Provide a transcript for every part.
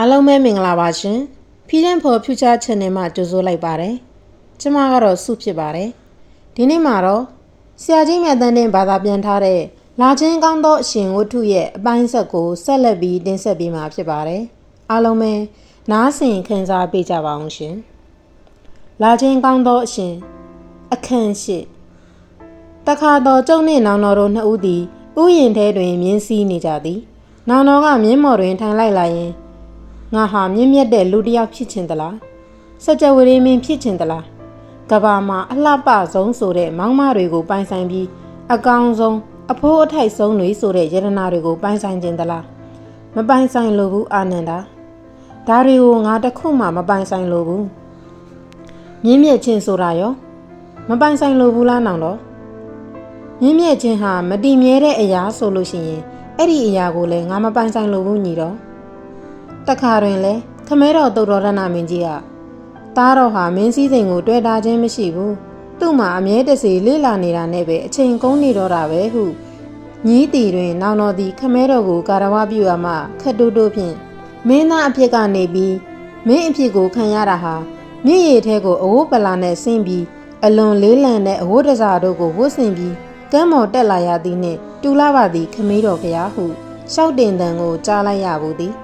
အားလုံးပဲမင်္ဂလာပါရှင်။ Freedom for Future Channel မှာကြိုဆိုလိုက်ပါတယ်။ကျွန်မကတော့စုဖြစ်ပါတယ်။ဒီနေ့မှာတော့ဆရာကြီးမြတ်တန်းတင်ဘာသာပြန်ထားတဲ့လာချင်းကောင်းသောအရှင်ဝတ္ထုရဲ့အပိုင်းဆက်ကိုဆက်လက်ပြီးတင်ဆက်ပေးမှာဖြစ်ပါတယ်။အားလုံးပဲနားဆင်ခံစားပေးကြပါအောင်ရှင်။လာချင်းကောင်းသောအရှင်အခန့်ရှိတခါတော့ကျုံနှင့်နောင်တော်တို့နှစ်ဦးသည်ဥယျင်ထဲတွင်မြင်းစည်းနေကြသည်။နောင်တော်ကမြင်းမော်တွင်ထိုင်လိုက်လာရင် ငါဟာမြင့်မြတ်တဲ့လူတစ်ယောက်ဖြစ်ချင်သလားစကြဝဠာမင်းဖြစ်ချင်သလားကဘာမှာအလှပဆုံးဆိုတဲ့မောင်းမတွေကိုပိုင်ဆိုင်ပြီးအကောင်ဆုံးအဖိုးအထိုက်ဆုံးတွေဆိုတဲ့ယတနာတွေကိုပိုင်ဆိုင်ခြင်းသလားမပိုင်ဆိုင်လိုဘူးအာနန္ဒာဒါတွေကိုငါတခုမှမပိုင်ဆိုင်လိုဘူးမြင့်မြတ်ခြင်းဆိုတာရောမပိုင်ဆိုင်လိုဘူးလားနောင်တော့မြင့်မြတ်ခြင်းဟာမတည်မြဲတဲ့အရာဆိုလို့ရှိရင်အဲ့ဒီအရာကိုလည်းငါမပိုင်ဆိုင်လိုဘူးညီတော့ တခါတွင်လဲခမဲတော်တုတ်တော်ရဏမင်းကြီးကသားတော်ဟာမင်းစည်းစိမ်ကိုတွေ့တာချင်းမရှိဘူးသူ့မှာအမြဲတစေလေးလာနေတာနဲ့ပဲအချိန်ကုန်နေတော့တာပဲဟုညီးတီတွင်နောင်တော်သည်ခမဲတော်ကိုကာရဝပြုရမှခက်တိုးတိုးဖြင့်မင်းသားအဖြစ်ကနေပြီးမင်းအဖြစ်ကိုခံရတာဟာမြင့်ရည်ထဲကိုအဝတ်ပလာနဲ့ဆင်းပြီးအလွန်လေးလံတဲ့အဝတ်တစားတို့ကိုဝတ်ဆင်ပြီးကမ်းမော်တက်လာရသည်နှင့်တူလာပါသည်ခမေးတော်ဖျားဟုရှောက်တင်တန်ကိုကြားလိုက်ရဘူးသည်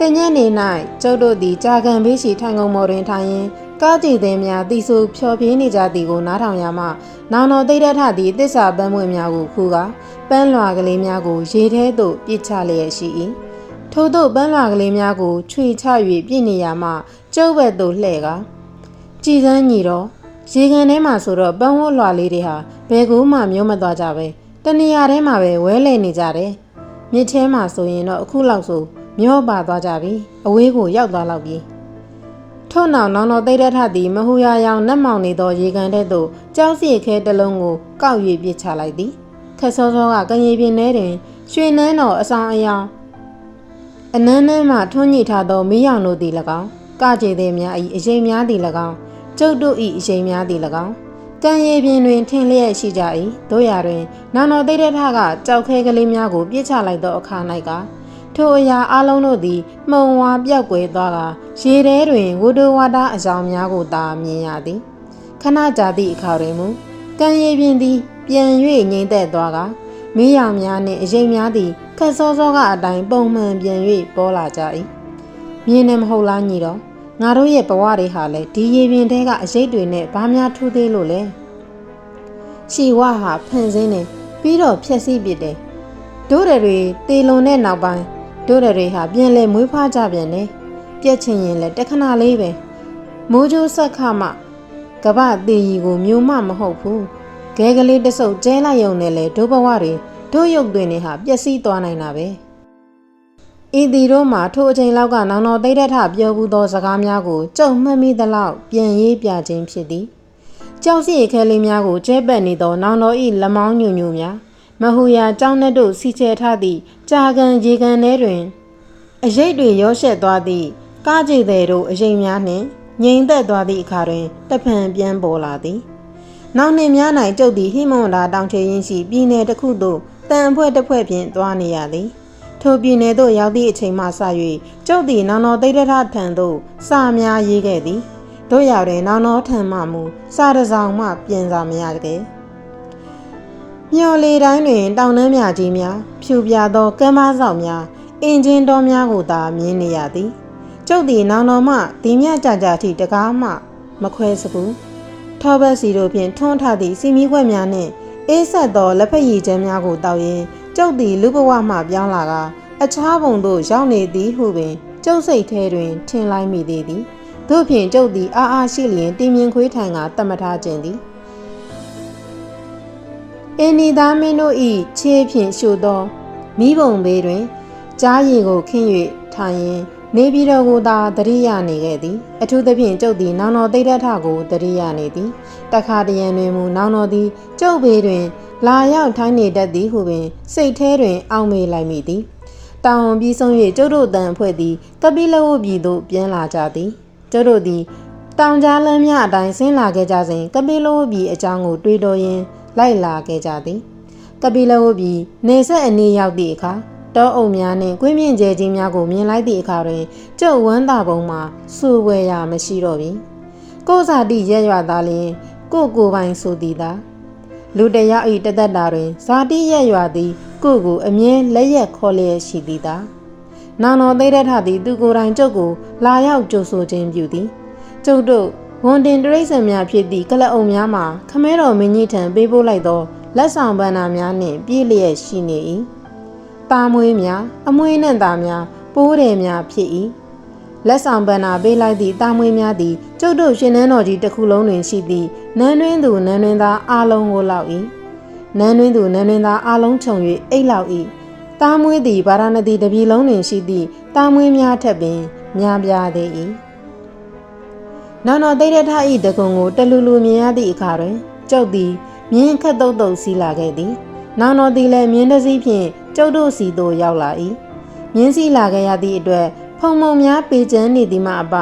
တညက်နေ၌ကျုပ်တို့သည်ကြာကန်ဘေးရှိထိုင်ကုန်မော်တွင်ထိုင်ရင်ကားကြည်သည်များတီဆူဖြော်ပြေးနေကြသည်ကိုနားထောင်ရမှနောင်တော်သိတဲ့ထသည်တစ္ဆာပန်းမွေများကိုခူကပန်းလွာကလေးများကိုရေထဲသို့ပြစ်ချလျက်ရှိ၏ထို့သောပန်းလွာကလေးများကိုခြွေချ၍ပြည့်နေရမှကျုပ်ဘက်သို့လှဲ့ကကြည်စမ်းညီတော့ရေကန်ထဲမှာဆိုတော့ပန်းဝတ်လွာလေးတွေဟာဘယ်ကူမှမျိုးမသွားကြပဲတနေရာထဲမှာပဲဝဲလဲနေကြတယ်မြစ်ထဲမှာဆိုရင်တော့အခုလောက်ဆို မျောပါသွားကြပြီအဝေးကိုရောက်သွားလောက်ပြီထို့နောက်နောင်တော်သိတဲ့ထသည်မဟူရရောင်နတ်မောင်နေသောရေကန်ထဲသို့ကြောက်စီခဲတစ်လုံးကိုကောက်၍ပစ်ချလိုက်သည်ခက်စောစောကကငြိပြင်းထဲတွင် ရွှေနန်းတော်အဆောင်အယောင်အနန်းနန်းမှထွန်းညှိထားသောမီးရောင်တို့သည်၎င်းကကြေသည်များ၏အရေးများသည်၎င်းကျုပ်တို့၏အရေးများသည်၎င်းကံရည်ပြင်တွင်ထင်လျက်ရှိကြ၏တို့ရာတွင်နောင်တော်သိတဲ့ထကကြောက်ခဲကလေးများကိုပြစ်ချလိုက်သောအခါ၌က ထိုအရာအလုံးတို့သည်မှုံဝါပြောက်ကွယ်သွားကရေထဲတွင်ဝဒဝါဒအကြောင်းများကိုသာမြင်ရသည်ခဏကြာသည့်အခါတွင်မူကံရည်ပြင်သည် ပြန်၍ငိမ့်သက်သွားကမီးရောင်များနှင့်အရေးများသည်ခက်စောစောကအတိုင်းပုံမှန်ပြန်၍ပေါ်လာကြ၏မြင်နေမဟုတ်လားညီတော်ငါတို့ရဲ့ဘဝတွေဟာလည်းဒီရေပြင်ထဲကအရေးတွေနဲ့ဘာများထူးသေးလို့လဲရှီဝါဟာဖန်ဆင်းနေပြီးတော့ဖြက်စီးပစ်တယ်တို့တွေတေလွန်တဲ့နောက်ပိုင်း တို့တွေဟာပြန်လဲမွေးဖွားကြပြန်တယ်ပြက်ချင်ရင်လည်းတခဏလေးပဲမိုးကြိုးဆက်ခမှကပတေရီကိုမျိုးမမဟုတ်ဘူးခဲကလေးတဆုပ်ကျဲလိုက်ရုံနဲ့လေဒုဘဝတွေတို့ရုပ်တွင်တွေဟာပျက်စီးသွားနိုင်တာပဲဤဒီတို့မှာထိုအချိန်လောက်ကနောင်တော်သိတဲ့ထပြောဘူးသောစကားများကိုကြုံမှတ်မိသလောက်ပြန်ရေးပြခြင်းဖြစ်သည်ကြောက်စီခဲလေးများကိုကျဲပက်နေသောနောင်တော်ဤလမောင်းညွညွများ မဟူယာကြောင်းနှက်တို့စီချဲထားသည့်ကြာကန်ရေကန်ထဲတွင်အရိတ်တွေရောရှက်သွားသည့်ကားကြည်သည်တို့အရိတ်များနှင့်ငြိမ်သက်သွားသည့်အခါတွင်တဖန်ပြန်ပေါ်လာသည်နောက်နှစ်များ၌ကျုပ်သည်ဟိမွန်ဒါတောင်ချေရင်းရှိပြည်နယ်တစ်ခုသို့တန်အဖွဲတစ်ဖွဲ့ဖြင့်သွားနေရသည်ထိုပြည်နယ်သို့ရောက်သည့်အချိန်မှစ၍ကျုပ်သည်နောင်တော်သိရထထံသို့စာများရေးခဲ့သည်တို့ရတွင်နောင်တော်ထံမှမူစာတစောင်မှပြင်စာမရခဲ့ မျော်လေတိုင်းတွင် တောင်နှမ်းမြကြီးများဖြူပြသောကမ်းမဆောက်များအင်ဂျင်တော်များကိုသာမြင်နေရသည်ကျုပ်သည်နောင်တော်မှဒီမြကြကြထိတကားမှ မခွဲစဘူးထောဘက်စီတို့ဖြင့်ထွန်းထသည့်စီမီခွက်များနှင့်အေးဆက်သောလက်ဖက်ရည်ချမ်းများကိုတောက်ရင်းကျုပ်သည်လူဘဝမှပြောင်းလာကအခြားဘုံသို့ရောက်နေသည်ဟုပင်ကျုပ်စိတ်ထဲတွင်ထင်လိုက်မိသေးသည်တို့ဖြင့်ကျုပ်သည်အားအားရှိလျင်တင်မြင်ခွေးထံကတတ်မထားခြင်းသည် အင်းဒီသားမင်းတို့ဤခြေဖြင့်ရှို့သောမိဘုံဘေးတွင်ကြားရည်ကိုခင်း၍ထိုင်ရင်နေပြည်တော်ကိုသာတရိယာနေခဲ့သည်အထူးသဖြင့်ကျုပ်သည်နောင်တော်သိဒ္ဓထကိုတရိယာနေသည်တခါတရံတွင်မူနောင်တော်သည်ကျုပ်ဘေးတွင် လာရောက်ထိုင်းနေတတ်သည်ဟုပင် စိတ်แท้တွင် အောက်မေ့လိုက်မိသည်တောင်ပြီးဆုံး၍ကျုပ်တို့တန်အဖွဲ့သည်ကပိလဝုပြည်သို့ပြန်လာကြသည်ကျုပ်တို့သည်တောင်ကြားလမ်းများအတိုင်းဆင်းလာခဲ့ကြစဉ်ကပိလဝုပြည်အကြောင်းကို တွေးတော်ရင်း လိုက်လာခဲ့ကြသည်ကပိလဝုပြည်နေဆက်အနီးရောက်သည့်အခါတောအုပ်များနှင့်ကွင်းမြင့်ကျဲကြီးများကိုမြင်လိုက်သည့်အခါတွင်ကျုပ်ဝမ်းသာပုံမှာစူဝဲရမရှိတော့ပြီကိုယ်စာတိရက်ရွာသားလျင်ကိုကိုပိုင်ဆိုသည်သာလူတယောက်၏တသက်တာတွင်ဇာတိရက်ရွာသည်ကိုကိုအမြဲလက်ရက်ခေါ်လျက်ရှိသည်သာနောင်တော်သိတဲ့ထသည်သူကိုယ်တိုင်ကျုပ်ကိုလာရောက်ကြိုဆိုခြင်းပြုသည်ကျုပ်တို့ ဝန်တင်တရိษံများဖြစ်သည့်ကလအုံများမှာခမဲတော်မင်းကြီးထံပေးပို့လိုက်သောလက်ဆောင်ပန်းနာများနှင့်ပြည့်လျက်ရှိနေ၏။တာမွေးများအမွေးနှင့်သားများပိုးတယ်များဖြစ်၏။လက်ဆောင်ပန်းနာပေးလိုက်သည့်တာမွေးများသည်ကျုပ်တို့ရှင်နန်းတော်ကြီးတစ်ခုလုံးတွင်ရှိသည့်နန်းတွင်းသူနန်းတွင်းသားအလုံးကိုလောက်၏။နန်းတွင်းသူနန်းတွင်းသားအလုံးခြုံ၍အိတ်လောက်၏။တာမွေးသည်ဗာရာဏသီတပြည်လုံးတွင်ရှိသည့်တာမွေးများထက်ပင်များပြားသေး၏။ နောင်တော်သိတဲ့ထဤတကုံကိုတလူလူမြင်ရသည့်အခါတွင်ကျုပ်သည်မြင်းခတ်တုတ်တုတ်စီးလာခဲ့သည်။နောင်တော်သည်လည်းမြင်းတစည်းဖြင့်ကျုပ်တို့စီသို့ရောက်လာ၏။မြင်းစီးလာခဲ့ရသည့်အတွက်ဖုံဖုံများပေကျန်းနေသည်မှအပ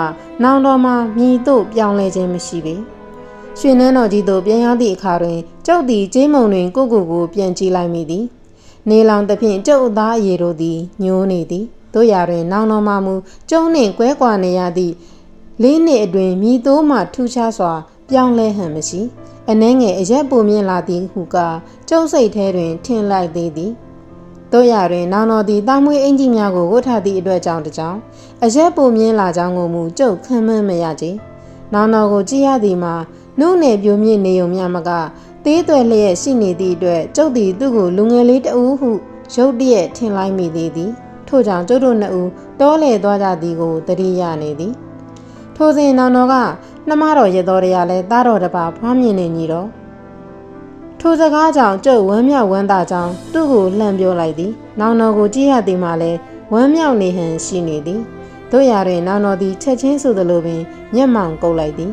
နောင်တော်မှာမြည်တို့ပြောင်းလဲခြင်းမရှိပေ။ရွှေနန်းတော်ကြီးသို့ပြန်ရောက်သည့်အခါတွင်ကျုပ်သည်ကျေးမုံတွင်ကိုကိုကိုပြန်ကြည့်လိုက်မိသည်။နေလောင်သဖြင့်ကျုပ်အသားအရေတို့သည်ညှိုးနေသည်။တို့ရာတွင် နောင်တော်မှမူကျုံနှင့်ကွဲကွာနေရသည့် လေးနှစ်အတွင်းမြည်သိုးမှထူးခြားစွာ ပြောင်းလဲဟန်မရှိ။အနှဲငယ်အရက်ပုံမြင့်လာသည်ဟုကကျုပ်စိတ်ထဲတွင် ထင်လိုက်သေးသည်တို့ရတွင်နောင်တော်သည်တာမွေးအင်ကြီးများကိုဝတ်ထားသည့်အတွက်ကြောင့်တကြောင်အရက်ပုံမြင့်လာကြောင်းကိုမူကျုပ်ခံမှန်းမရကြ။နောင်တော်ကိုကြည့်ရသည်မှာနှုတ်နယ်ပြိုမြင့်နေုံမြမကသေးသွဲလျက်ရှိနေသည့်အတွက်ကျုပ်သည်သူ့ကိုလူငယ်လေးတဦးဟုရုတ်တရက်ထင်လိုက်မိသေးသည်ထို့ကြောင့်ကျုပ်တို့နှစ်ဦးတောလေသွားကြသည်ကိုတတိယနေသည် ထိုစဉ်နောင်တော်ကနှမတော်ရတော်ရလဲသားတော်တပါဖွားမြင်နေညီတော့ထိုစကားကြောင့်ကျုပ်ဝမ်းမြောက်ဝမ်းသာကြောင်းသူ့ကိုလှမ်းပြောလိုက်သည်နောင်တော်ကိုကြည့်ရသည်မှလည်းဝမ်းမြောက်နေဟန်ရှိနေသည်တို့ရာတွင်နောင်တော်သည်ချက်ချင်းဆိုသလိုပင်မျက်မှောင်ကုပ်လိုက်သည်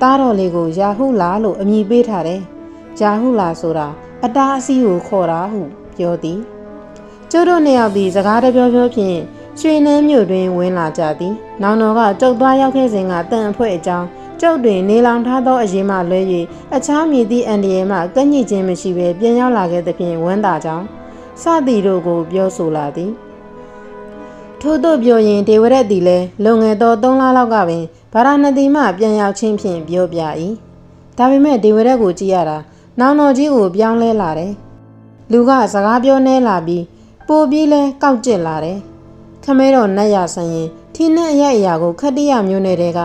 သားတော်လေးကိုယာဟုလာလို့အမည်ပေးထားတယ်ယာဟုလာဆိုတာအတားအဆီးကိုခေါ်တာဟုပြောသည်ကျုပ်တို့နှစ်ယောက်သည်စကားတပြောပြောဖြင့် ရွှေနန်းမြို့တွင်ဝင်လာကြသည်။နောင်တော်ကကျုပ်သွားရောက်ခဲ့စဉ်ကတန်အဖွဲအကြောင်းကျုပ်တွင်နေလောင်ထားသောအရေးမှလွဲ၍အခြားမည်သည့်အန္တရာယ်မှကန့်ညစ်ခြင်းမရှိဘဲပြန်ရောက်လာခဲ့သဖြင့်ဝမ်းသာကြောင်းစသည်တို့ကိုပြောဆိုလာသည်။ထို့သို့ပြောရင်ဒေဝရက်သည်လည်းလွန်ငယ်သော၃လလောက်ကပင်ဗာရာဏသီမှပြန်ရောက်ခြင်းဖြင့်ပြောပြ၏။ဒါပေမဲ့ဒေဝရက်ကိုကြည့်ရတာနောင်တော်ကြီးကိုပြောင်းလဲလာတယ်။လူကစကားပြောနေလာပြီးပိုပြီးလဲကောက်ကျစ်လာတယ်။ ခမဲတော်နတ်ရဆန်ရင်ထီနဲ့အရအရာကိုခတ္တိယမျိုးနယ်တဲက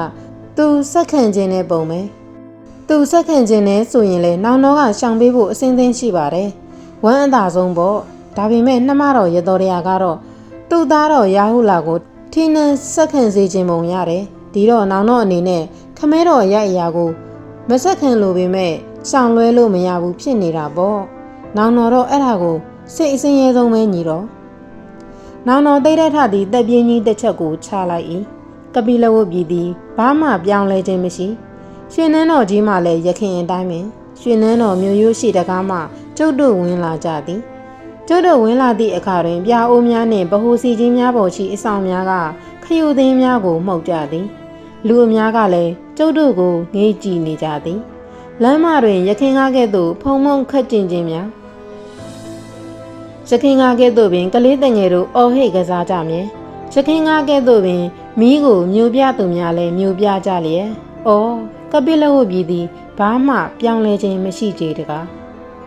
သူစက်ခံခြင်းနဲ့ပုံပဲသူစက်ခံခြင်းနဲ့ဆိုရင်လေနောင်တော့ကရှောင်ပေးဖို့အစင်းသိမ်းရှိပါတယ်ဝမ်းအသာဆုံးပေါ့ဒါပေမဲ့နှမတော်ရတော်ရကတော့သူ့သားတော်ရာဟုလာကိုထီနဲ့စက်ခံစေခြင်းပုံရတယ်ဒီတော့နောင်တော့အနေနဲ့ခမဲတော်ရအရာကိုမစက်ခံလို့ပေမဲ့ရှောင်လွဲလို့မရဘူးဖြစ်နေတာပေါ့နောင်တော်တော့အဲ့ဒါကိုစိတ်အစင်းရဲဆုံးပဲညီတော့ နောင်တော်သိတဲ့ထသည်တက်ပြင်းကြီးတစ်ချက်ကိုချလိုက်၏ကပိလဝုတ်ပြည်သည်ဘာမှပြောင်းလဲခြင်းမရှိရှင်နန်းတော်ကြီးမှလည်းရခင်အတိုင်းပင်ရှင်နန်းတော်မြို့ရိုးရှိတကားမှကျုပ်တို့ဝင်လာကြသည်ကျုပ်တို့ဝင်လာသည့်အခါတွင်ပြာအိုးများနှင့်ဗဟိုစီကြီးများပေါ်ရှိအဆောင်များကခယူသင်းများကိုမှုတ်ကြသည် လူအများကလည်းကျုပ်တို့ကိုငေးကြည့်နေကြသည်လမ်းမတွင်ရခင်ကားကဲ့သို့ဖုံမုံခတ်ကျင်ခြင်းများ ရခင်ကားကဲ့သို့ပင်ကလေးတငယ်တို့အော်ဟစ်ကစားကြမြဲရခင်ကားကဲ့သို့ပင်မိကိုမျိုးပြသူများလည်းမျိုးပြကြလျက်။အော်ကပိလဝပြည်သည်ဘာမှပြောင်းလဲခြင်းမရှိကြတကား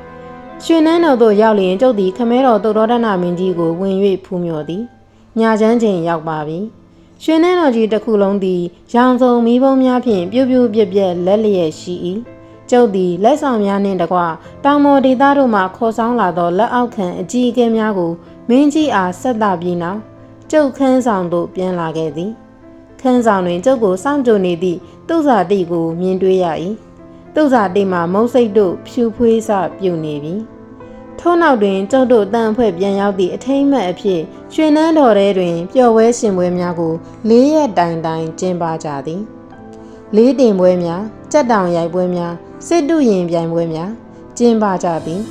။ရွှေနန်းတော်သို့ရောက်လျင်ကျုပ်သည်ခမဲတော်သုတော်ဒနာမင်းကြီးကိုဝင်၍ဖူးမြော်သည်။ညာချမ်းချိန်ရောက်ပါပြီ။ရွှေနန်းတော်ကြီးတစ်ခုလုံးသည်ရောင်စုံမီးပုံးများဖြင့်ပြူးပြူးပြက်ပြက်လက်လျက်ရှိ၏။ ကျုပ်သည်လက်ဆောင်များနှင့်တကွတောင်မော်ဒေသတို့မှခေါ်ဆောင်လာသောလက်အောက်ခံအကြီးအကဲများကိုမင်းကြီးအားဆက်တာပြီးနောက်ကျုပ်ခန်းဆောင်သို့ပြန်လာခဲ့သည်ခန်းဆောင်တွင်ကျုပ်ကိုစောင့်ကြိုနေသည့်သူ့စာတိကိုမြင်တွေ့ရ၏သူ့စာတိမှာမုံစိတ်တို့ဖြူဖွေးစပြုတ်နေပြီထို့နောက်တွင်ကျုပ်တို့တန်ဖွဲ့ပြန်ရောက်သည့်အထိမ့်မှတ်အဖြစ်ရွှေနန်းတော်ထဲတွင်ပျော်ပွဲရှင်ပွဲများကိုလေးရက်တိုင်တိုင်ကျင်းပကြသည်လေးတင်ပွဲများကြက်တောင်ရိုက်ပွဲများ စစ်တုရင်ပြိုင်ပွဲများကျင်းပကြသည်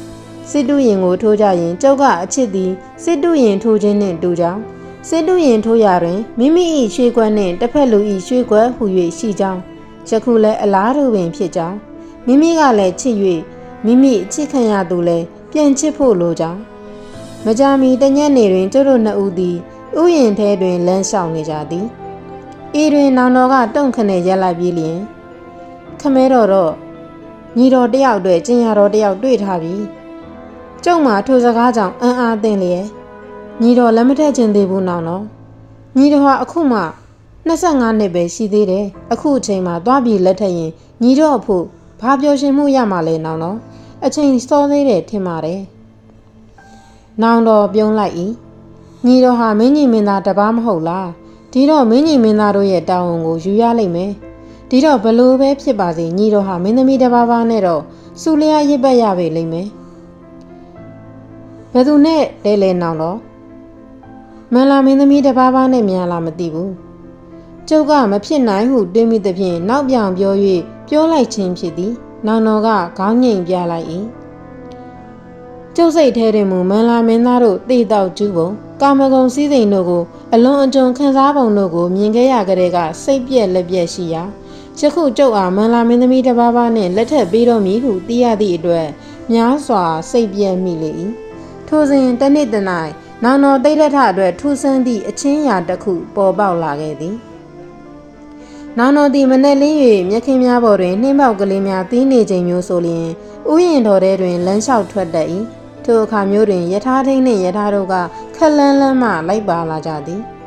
စစ်တုရင်ကိုထိုးကြရင်ကျုပ်ကအချစ်သည်စစ်တုရင်ထိုးခြင်းနှင့်တူကြောင်းစစ်တုရင်ထိုးရာတွင်မိမိ၏ရွှေကွက်နှင့်တစ်ဖက်လူ၏ရွှေကွက်ဟူ၍ရှိကြောင်းယခုလည်းအလားတူပင်ဖြစ်ကြောင်းမိမိကလည်းချစ်၍မိမိအချစ်ခံရသူလည်းပြန်ချစ်ဖို့လိုကြောင်းမကြာမီတညက်နေတွင်ကျုပ်တို့နှစ်ဦးသည်ဥယျင်ထဲတွင်လမ်းလျှောက်နေကြသည်ဤတွင်နောင်တော်ကတုံ့ခနဲ့ရက်လိုက်ပြီးလျင်ခမဲတော်တော့ ညီတော်တယောက်အတွက်ကျင်ရတော်တယောက်တွေ့ထားပြီကျုံမှာထိုစကားကြောင့်အံ့အားသင့်လျက်ညီတော်လက်မထက်ခြင်းသေးဘူးနောင်တော်ညီတော်ဟာအခုမှ25နှစ်ပဲရှိသေးတယ်အခုအချိန်မှာသွားပြီးလက်ထက်ရင်ညီတော်အဖို့ဘာပြောရှင်မှုရမှာလဲနောင်တော်အချိန်စောသေးတယ်ထင်ပါတယ်နောင်တော်ပြုံးလိုက်၏ညီတော်ဟာမင်းကြီးမင်းသားတပားမဟုတ်လားဒီတော့မင်းကြီးမင်းသားတို့ရဲ့တာဝန်ကိုယူရလိမ့်မယ် ဒီတော့ဘလို့ပဲဖြစ်ပါစေညီတော်ဟာမင်းသမီးတစ်ပါးပါးနဲ့တော့စူလျာရစ်ပတ်ရပေလိမ့်မယ်ဘယ်သူနဲ့လဲလဲနောင်တော့မန်လာမင်းသမီးတစ်ပါးပါးနဲ့မြန်လာမသိဘူးကျုပ်ကမဖြစ်နိုင်ဟုတွေးမိသဖြင့်နောက်ပြောင်ပြော၍ပြောလိုက်ခြင်းဖြစ်သည်နောင်တော်ကခေါင်းငိမ်ပြလိုက်၏ကျုပ်စိတ်ထဲတွင်မူမန်လာမင်းသားတို့တေတောက်ကျူးပုံကာမဂုဏ်စည်းစိမ်တို့ကိုအလွန်အကျွံခံစားပုံတို့ကိုမြင်ခဲ့ရကြတဲ့ကစိတ်ပြက်လက်ပြက်ရှိရာ ယခုကျုပ်အားမန်လာမင်းသမီးတစ်ပါးပါးနှင့်လက်ထပ်ပေးတော်မူဟုသိရသည့်အတွက်များစွာစိတ်ပြက်မိလေ၏ထိုစဉ်တနေ့တနိုင်နောင်တော်တိတ်ရထအတွက်ထူးဆန်းသည့်အချင်းရာတစ်ခုပေါ်ပေါက်လာခဲ့သည်နောင်တော်သည်မနဲ့လင်း၍မြက်ခင်းများပေါ်တွင်နှင်းပေါက်ကလေးများတီးနေချိန်မျိုးဆိုလျင်ဥယျင်တော်ထဲတွင်လမ်းလျှောက်ထွက်တတ်၏ထိုအခါမျိုးတွင်ယထာထင်းနှင့်ယထာတို့ကခက်လန်းလန်းမှလိုက်ပါလာကြသည်။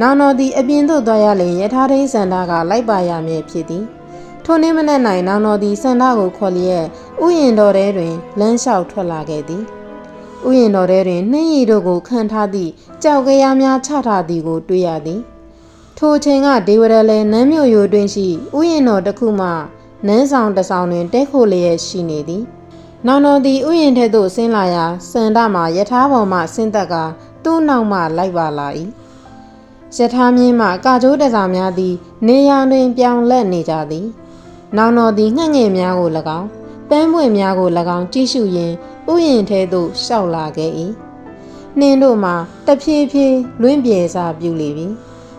နောင်တော်သည်အပြင်သို့သွားရလျင်ယထာထင်းစန္ဒကလိုက်ပါရမည်ဖြစ်သည်။ထိုနေ့မနက်၌နောင်တော်သည်စန္ဒကိုခေါ်လျက်ဥယျင်တော်ထဲတွင်လမ်းလျှောက်ထွက်လာခဲ့သည်။ဥယျင်တော်ထဲတွင်နှင်းရည်တို့ကိုခံထားသည့်ကြောက်ကရများချထားသည်ကိုတွေ့ရသည်။ထိုချိန်ကဒေဝရလည်းနမ်းမြို့ရိုတွင်ရှိဥယျင်တော်တစ်ခုမှနန်းဆောင်တစ်ဆောင်တွင်တဲခိုလျက်ရှိနေသည်။နောင်တော်သည်ဥယျင်ထဲသို့ဆင်းလာရာစန္ဒမှာယထာပေါ်မှဆင်းသက်ကသူ့နောက်မှလိုက်ပါလာ၏ ယထာမြင်းမှကာကျိုးတစားများသည် နေရာတွင် ပြောင်းလဲနေကြသည်နောင်တော်သည်ငှက်ငယ်များကို၎င်းပန်းပွင့်များကို၎င်းကြည့်ရှုရင်းဥယျင်ထဲသို့ရှောက်လာခဲ့၏နှင်းတို့မှာတဖြည်းဖြည်းလွင့်ပြေစာပြုလေပြီ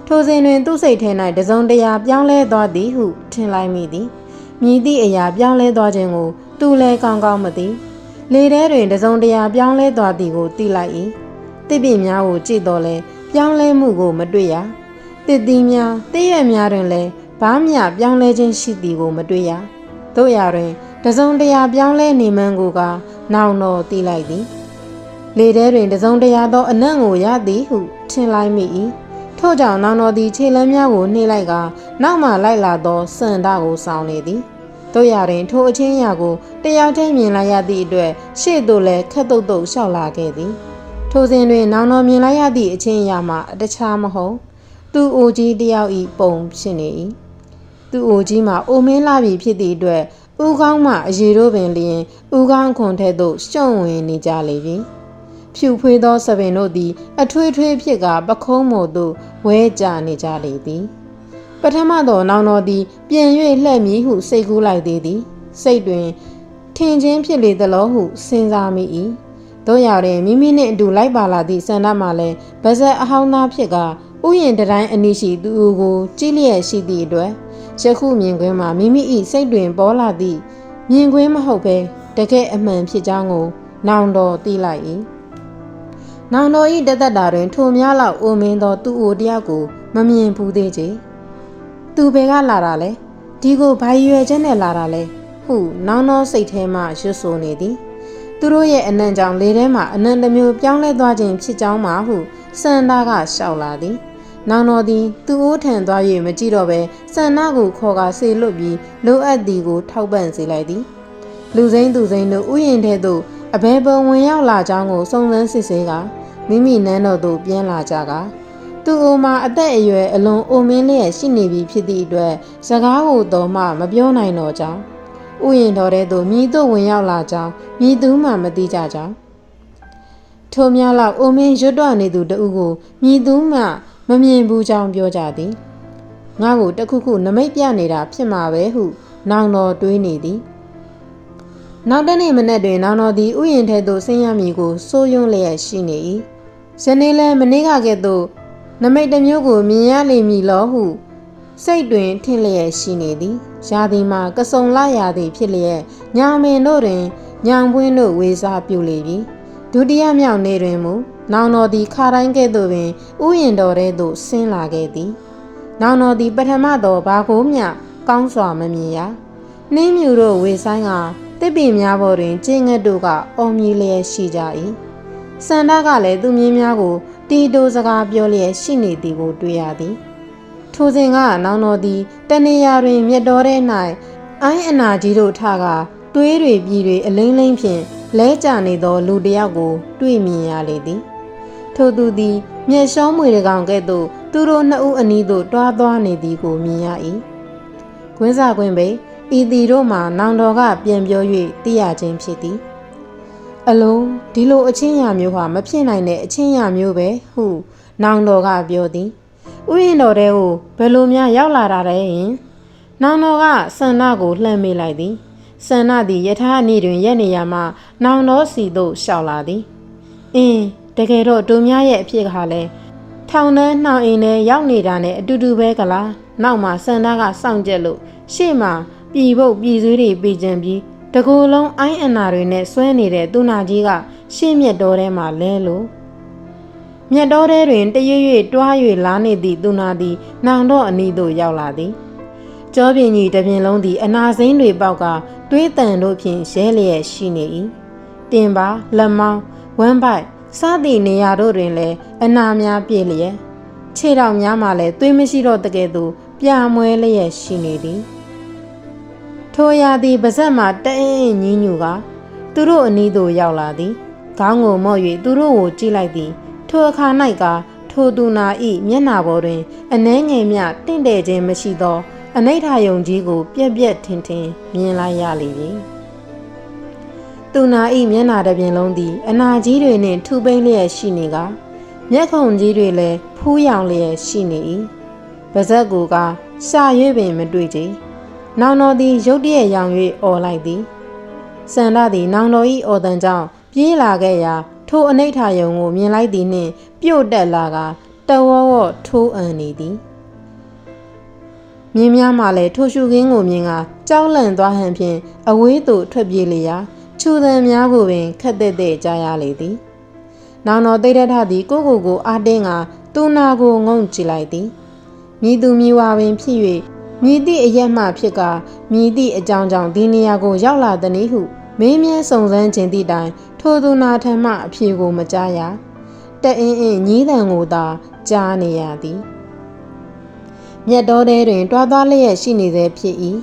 ထိုစဉ်တွင်သူ့စိတ်ထဲ၌တစုံတရာပြောင်းလဲသွားသည်ဟုထင်လိုက်မိသည်မြည်သည့်အရာပြောင်းလဲသွားခြင်းကိုသူလည်းကောင်းကောင်းမသိလေထဲတွင်တစုံတရာပြောင်းလဲသွားသည်ကိုသိလိုက်၏တစ်ပင်များကိုကြည့်တော့လဲ ပြောင်းလဲမှုကိုမတွေ့ရတစ်သီးများတည့်ရက်များတွင်လည်းဘားမြပြောင်းလဲခြင်းရှိသည်ကိုမတွေ့ရတို့ရာတွင်တစုံတရာပြောင်းလဲနေမှန်းကိုကနောင်တော်သိလိုက်သည်လေထဲတွင်တစုံတရာသောအနံ့ကိုရသည်ဟုထင်လိုက်မိ၏ထို့ကြောင့်နောင်တော်သည်ခြေလမ်းများကိုနှိမ့်လိုက်ကနောက်မှလိုက်လာသောစန္ဒကိုဆောင်နေသည်တို့ရတွင်ထိုအချင်းရာကိုတယောက်တည်းမြင်လိုက်ရသည့်အတွက်ရှေ့သို့လည်းခက်တုတ်တုတ်လျှောက်လာခဲ့သည် ထိုစဉ်တွင် နောင်တော်မြင်လိုက်ရသည့်အချင်းအရာမှာတခြားမဟုတ် သူ့အိုကြီးတယောက်ဤပုံဖြစ်နေ၏သူ့အိုကြီးမှာအိုမင်းလာပြီဖြစ်သည့်အတွက်ဥကောင်းမှအရေတို့ပင်လျင်ဥကောင်းခွန်ထဲသို့ရှုံဝင်နေကြလေပြီဖြူဖွေးသောစပင်တို့သည် အထွေးထွေးဖြစ်ကပခုံးမို့သို့ဝဲကြနေကြလေသည်ပထမသောနောင်တော်သည်ပြန်၍လှည့်မည်ဟုစိတ်ကူးလိုက်သေးသည် စိတ်တွင်ထင်ချင်းဖြစ်လေသလိုဟုစဉ်းစားမိ၏ တို့ရတဲ့မိမိနှင့်အတူလိုက်ပါလာသည့်ဆန္ဒမှလည်းဗဇက်အဟောင်းသားဖြစ်ကဥယျင်တိုင်းအနည်းရှိသူကိုကြည့်လျက်ရှိသည့်အတွက်ယခုမြင်ကွင်းမှာမိမိ၏စိတ်တွင်ပေါ်လာသည့်မြင်ကွင်းမဟုတ်ဘဲတကယ်အမှန်ဖြစ်ကြောင်းကို နောင်တော်သိလိုက်၏နောင်တော်၏တသက်တာတွင် ထိုများလောက်အိုမင်းသောသူ့အိုတယောက်ကိုမမြင်ဘူးသေးချေသူဘယ်ကလာတာလဲဒီကိုဘာရွယ်ချက်နဲ့လာတာလဲဟုနောင်တော်စိတ်ထဲမှရွှဆိုနေသည် သူတို့ရဲ့အနံ့ကြောင့်လေထဲမှာအနံ့တစ်မျိုးပြောင်းလဲသွားခြင်းဖြစ်ကြောင်းမှာဟုစန္ဒာကရှောက်လာသည်။နောင်တော်သည်သူ့အိုးထံသွား၍မကြည့်တော့ဘဲစန္ဒာကိုခေါ်ကာဆေလွတ်ပြီးလိုအပ်သည်ကိုထောက်ပံ့စေလိုက်သည်။လူစိမ့်သူစိမ့်တို့ဥယျင်ထဲသို့အဘယ်ပုံဝင်ရောက်လာကြောင်းကိုစုံစမ်းစစ်ဆေးကမိမိနန်းတော်သို့ပြန်လာကြကသူ့အိုမှာအသက်အရွယ်အလွန်အိုမင်းလျက်ရှိနေပြီဖြစ်သည့်အတွက်စကားကိုတော့မှမပြောနိုင်တော့ကြောင်း ဥယျင်တော်ထဲသို့မြည်သို့ဝင်ရောက်လာကြောင်းမြည်သူမှမသိကြကြောင်းထိုများလောက်အိုမင်းရွတ်တော့နေသူတဦးကိုမြည်သူမှမမြင်ဘူးကြောင်းပြောကြသည်ငါ့ကိုတခုခုနမိတ်ပြနေတာဖြစ်မှာပဲဟုနောင်တော်တွေးနေသည်နောက်တနေ့မနက်တွင်နောင်တော်သည်ဥယျင်ထဲသို့ဆင်းရမည်ကိုစိုးရွံ့လျက်ရှိနေ၏ယနေ့လဲမနေ့ကကဲ့သို့နမိတ်တစ်မျိုးကိုမြင်ရလိမ့်မည်လောဟု စိတ်တွင်ထင်လျက်ရှိနေသည်ရာသီမှာကစုံလာရာသီဖြစ်လျက်ညောင်ပင်တို့တွင်ညောင်ပွင်းတို့ဝေစားပြုလေပြီဒုတိယမြောက်နေ့တွင်မူနောင်တော်သည်ခါတိုင်းကဲ့သို့ပင်ဥယျင်တော်ထဲသို့ဆင်းလာခဲ့သည်။နောင်တော်သည်ပထမတော်ဘာကိုမျှကောင်းစွာမမြင်ရ။နှင်းမြူတို့ဝေဆိုင်ကတစ်ပင်များပေါ်တွင်ကျင်းငတ်တို့ကအော်မြည်လျက်ရှိကြ၏။စန္ဒကလည်းသူမြင်းများကိုတီတိုစကားပြောလျက်ရှိနေသည်ကိုတွေ့ရသည်။ ထိုစဉ်ကနောင်တော်သည်တနေရာတွင်မြတ်တော်ထဲ၌အိုင်းအနာကြီးတို့ထကတွေးတွေပြည်တွေအလိမ့်လိမ့်ဖြင့်လဲကျနေသောလူတစ်ယောက်ကို တွေ့မြင်ရလေသည်ထိုသူသည်မျက်ရှောင်းမွေတကောင်ကဲ့သို့သူတို့နှစ်ဦးအနီးသို့တွားသွားနေသည်ကိုမြင်ရ၏ကွင်းစာကွင်းပေဤသည်တို့မှနောင်တော်ကပြန်ပြော၍သိရခြင်းဖြစ်သည်အလုံးဒီလိုအချင်းရမျိုးဟာမဖြစ်နိုင်တဲ့အချင်းရမျိုးပဲဟု နောင်တော်ကပြောသည် ဥယျာဉ်တော်တဲကိုဘယ်လိုများရောက်လာတာလဲယင်နောင်တော်ကဆန္ဒကိုလှမ်းမေးလိုက်သည်ဆန္ဒသည်ယထာအနည်းတွင်ရက်နေရမှနောင်တော်စီသို့လျှောက်လာသည်အင်းတကယ်တော့တို့များရဲ့အဖြစ်ကလည်းထောင်ထဲနှောင်အိမ်ထဲရောက်နေတာနဲ့အတူတူပဲကလားနောက်မှဆန္ဒကစောင့်ကြက်လို့ရှေ့မှာပြည်ပုတ်ပြည်ဆွေးတွေပြည်ကြံပြီးတကူလုံးအိုင်းအနာတွေနဲ့ဆွဲနေတဲ့သူနာကြီးကရှေ့မြက်တော်ထဲမှာလဲလို့ မြက်တော်ထဲတွင်တရွရွတွား၍လာနေသည့်သူနာသည်နောင်တော့အနီးသို့ရောက်လာသည်ကြောပြင်းကြီးတပြင်းလုံးသည်အနာစိမ့်တွေပေါက်ကတွေးတန်တို့ဖြင့်ရဲလျက်ရှိနေ၏တင်ပါလက်မောင်းဝမ်းပိုက်စသည့်နေရာတို့တွင်လည်းအနာများပြည့်လျက်ခြေထောက်များမှလည်းသွေးမရှိတော့တကယ်သူပြာမွဲလျက်ရှိနေသည်ထိုရာသည်ပါဇက်မှတအင်းညင်းညူကသူတို့အနီးသို့ရောက်လာသည်ခေါင်းကိုမော့၍သူတို့ကိုကြည့်လိုက်သည် ထိုအခါ၌ကထိုသူနာဤမျက်နာပေါ်တွင်အနှဲငယ်မြတင့်တယ်ခြင်းမရှိသော အနိဋ္ဌာယုံကြီးကို ပြက်ပြက်ထင်ထင်မြင်လိုက်ရလေပြီသူနာဤမျက်နာတစ်ပြင်လုံးသည်အနာကြီးတွေနှင့်ထူပိမ့်လျက်ရှိနေကမျက်ခုံကြီးတွေလည်းဖူးရောင်လျက်ရှိနေ၏ပါဇက်ကူကရှာရွေးပင်မတွေ့ကြနောင်တော်သည်ရုတ်တရက်ရောင်၍អော်လိုက်သည်စန္ဒသည် နောင်တော်၏အော်တန်ကြောင့်ပြေးလာခဲ့ရာ ထိုအနိဋ္ဌာယုံကိုမြင်လိုက်သည်နှင့်ပြုတ်တက်လာကတဝောဝထိုးအံနေသည်မြင်းများမှလည်းထိုရှုခင်းကိုမြင်ကကြောက်လန့်သွားဟန်ဖြင့်အဝေးသို့ထွက်ပြေးလေရာခြူသံများကိုပင်ခက်တဲ့တဲ့ကြားရလေသည်။နောင်တော်သိရထသည်ကိုကိုကိုအားတင်းကသူနာကိုငုံကြည့်လိုက်သည်။မြည်သူမြည်ဝါပင်ဖြစ်၍မြည်သည့်အရက်မှဖြစ်ကမြည်သည့်အကြောင်းကြောင့်ဒီနေရာကိုရောက်လာသည်ဟု မင်းမြန်းစုံစမ်းခြင်းသည့်တိုင်ထိုသူနာထံမှအဖြေကိုမကြားရ။တအင်းအင်းညီးတံကိုသာကြားနေရသည်။မြတ်တော်ထဲတွင်တွားသွားလျက်ရှိနေသေးဖြစ်၏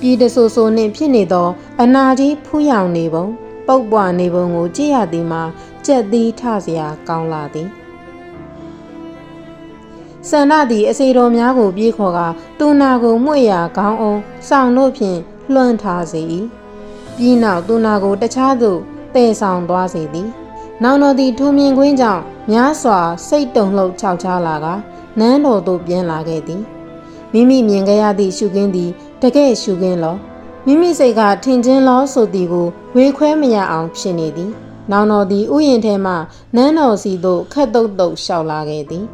ပြည်တဆိုးဆိုးနှင့်ဖြစ်နေသော အနာကြီးဖူးယောင်နေပုံပုတ်ပွားနေပုံကိုကြည့်ရသည်မှာကြက်သီးထစရာကောင်းလာသည်ဆန္ဒသည်အစေတော်များကိုပြေးခေါ်ကသူနာကိုမှု့ရာခေါင်းအောင်ဆောင်တို့ဖြင့်လွှမ်းထားစေ၏ ပြီးနောက်သူနာကိုတခြားသို့တည်ဆောင်သွားစေသည်နောင်တော်သည်ထူမြင်ကွင်းကြောင့်များစွာစိတ်တုန်လှုပ်ခြောက်ခြားလာကနန်းတော်သို့ပြန်လာခဲ့သည်မိမိမြင်ခဲ့ရသည့်ရှုခင်းသည်တကယ်ရှုခင်းလောမိမိစိတ်ကထင်ချင်းလောဆိုသည်ကိုဝေခွဲမရအောင်ဖြစ်နေသည်နောင်တော်သည်ဥယျင်ထဲမှနန်းတော်စီသို့ခက်တုတ်တုတ်လျှောက်လာခဲ့သည်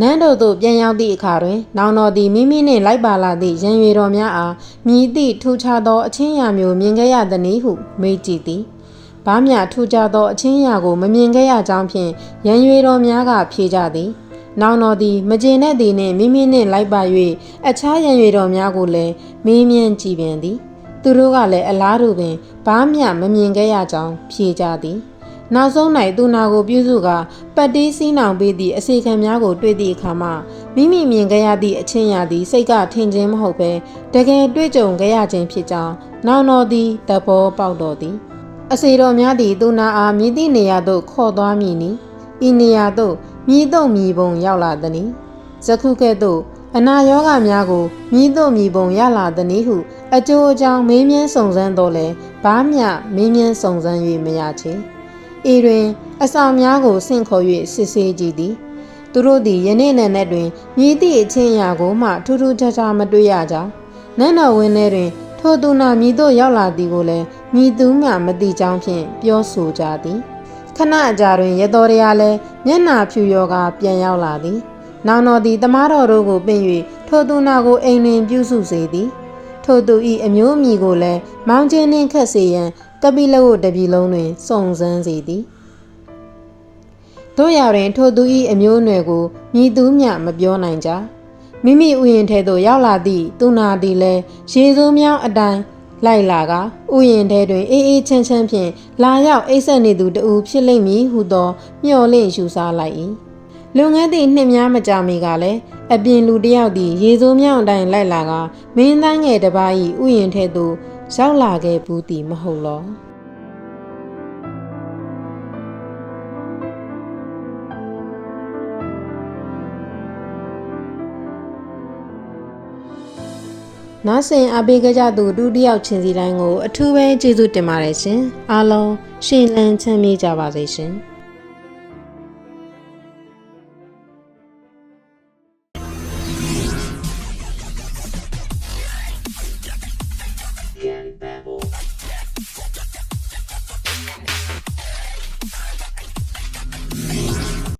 နန်းတော်သို့ပြန်ရောက်သည့်အခါတွင် နောင်တော်သည်မိမိနှင့်လိုက်ပါလာသည့်ရန်ရွေတော်များအားမြည်သည့်ထူခြားသောအချင်းရာမျိုးမြင်ခဲ့ရသည်နည်းဟုမေးကြည့်သည်။ဘာမြထူခြားသောအချင်းရာကိုမမြင်ခဲ့ရကြောင်းဖြင့်ရန်ရွေတော်များကဖြေကြသည်။နောင်တော်သည်မကျေနပ်သည်နှင့်မိမိနှင့်လိုက်ပါ၍အခြားရန်ရွေတော်များကိုလည်းမေးမြန်းကြည့်ပြန်သည်သူတို့ကလည်းအလားတူပင်ဘာမျှမမြင်ခဲ့ရကြောင်းဖြေကြသည် နောက်ဆုံး၌သူနာကိုပြုစုကပတ်တီးစီးနောင်ပေးသည့်အစီခံများကိုတွေ့သည့်အခါမှာမိမိမြင်ခဲ့ရသည့်အချင်းရာသည်စိတ်ကထင်ခြင်းမဟုတ်ဘဲတကယ်တွေ့ကြုံခဲ့ရခြင်းဖြစ်ကြောင်းနောင်တော်သည်တဘောပေါက်တော်သည်အစီတော်များသည်သူနာအားမြည်သည့်နေရာသို့ခေါ်သွားမည်နီဤနေရာသို့မြည်တော့မြည်ပုံရောက်လာသည်။ဇခုကဲ့သို့အနာယောဂများကိုမြည်တော့မြည်ပုံရလာသည်ဟုအကျိုးအကြောင်းမေးမြန်းစုံစမ်းတော့လဲဘာမျှမေးမြန်းစုံစမ်း၍မရချေ။ ဤတွင်အဆောင်များကိုဆင့်ခေါ်၍စစ်ဆေးကြည့်သည်။သူတို့သည်ယနေ့နံနက်တွင်မြည်သည့်အချင်းရာကိုမှထူးထူးခြားခြားမတွေ့ရကြ။နန်းတော်ဝင်းထဲတွင် ထိုသူနာမြည်တို့ရောက်လာသည်ကိုလည်းမြည်သူမှမသိကြောင်းဖြင့်ပြောဆိုကြသည်။ခဏအကြာတွင်ရတော်ရရလဲမျက်နာဖြူရောကပြန်ရောက်လာသည်။နောင်တော်သည်တမားတော်တို့ကိုပင့်၍ထိုသူနာကိုအိမ်တွင်ပြုစုစေသည်။ထိုသူ၏အမျိုးအမည်ကိုလည်းမောင်ချင်းနှင့်ခတ်စေရန် ကပိလဝတ်တပြီလုံးတွင်စုံစမ်းစေသည်။တို့ရရင်ထိုသူ၏အမျိုးအနွယ်ကိုမြည်သူမျှမပြောနိုင်ကြမိမိဥယျာဉ်ထဲသို့ရောက်လာသည့်သူနာသည်လည်းရေစိုးမြောင်းအတိုင်းလိုက်လာကဥယျာဉ်ထဲတွင်အေးအေးချမ်းချမ်းဖြင့်လာရောက်အိပ်ဆက်နေသူတဦးဖြစ်လိမ့်မည်ဟုသောမျှော်လင့်ယူဆလိုက်၏ လွန်ခဲ့သည့်နှစ်များမကြာမီကလည်းအပြင်လူတစ်ယောက်သည်ရေစိုးမြောင်းအတိုင်းလိုက်လာကမင်းသားငယ်တစ်ပါး၏ဥယျာဉ်ထဲသို့ရောက်လာခဲ့ဘူးသည်မဟုတ်လောနားဆင်အပေးကြကြသူဒုတိယချင်းစီတိုင်းကို အထူးပဲကျေးဇူးတင်ပါတယ်ရှင်အားလုံးရှင်လန်းချမ်းမြေ့ကြပါစေရှင်